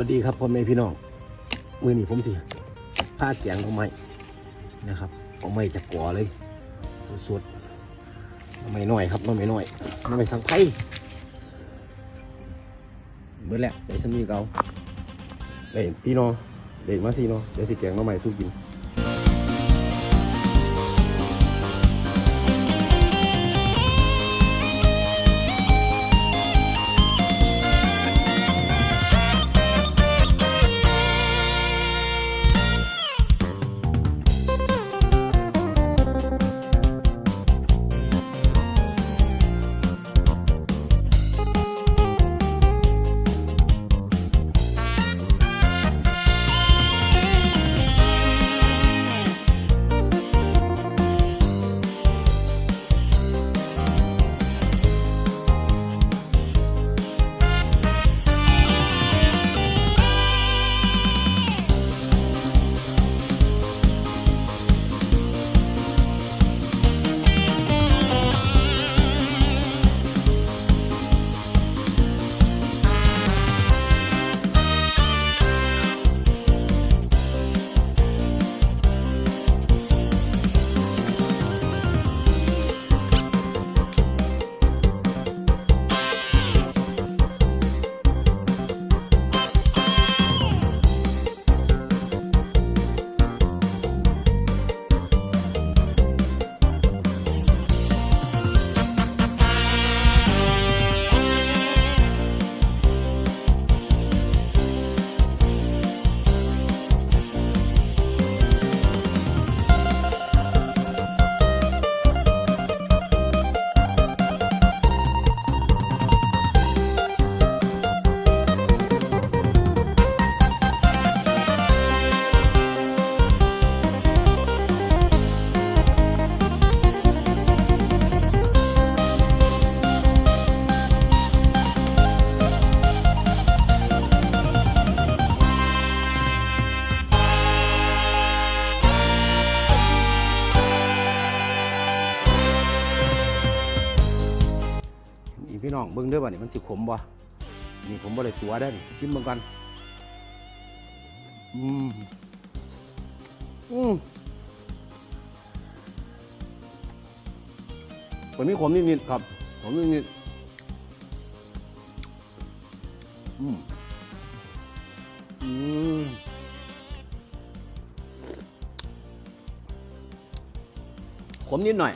วัสดีครับพ่อแม่พี่น้องมือหนีผมสิผ้าแกงเอาไม้นะครับเอาไม้จากก่อเลยสดๆไม่น้อยครับไม่น้อยไม่สังไพ่เบ้อแล้วไปสมีเกาเด็พี่น้องเด็มาสีน้องเดี๋ยวสิแกงเอาไม้สู้กิน นี่พี่น้องเบิ่งเด้อบ่นี่มันสิขมบ่นี่ผมบ่ได้ตัวได้นี่ชิมเบิ่งก่อนอืมอืมมันมีขมนิดๆครับขมนิดๆอืมอืมขมนิดหน่อย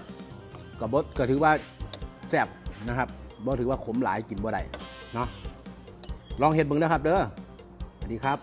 กับบดก็ถือว่าแซ่บนะครับ บ่ถือว่าขมหลายกินบ่ได้เนาะลองเห็ดเบิ่งนะครับ เด้อสวัสดีครับ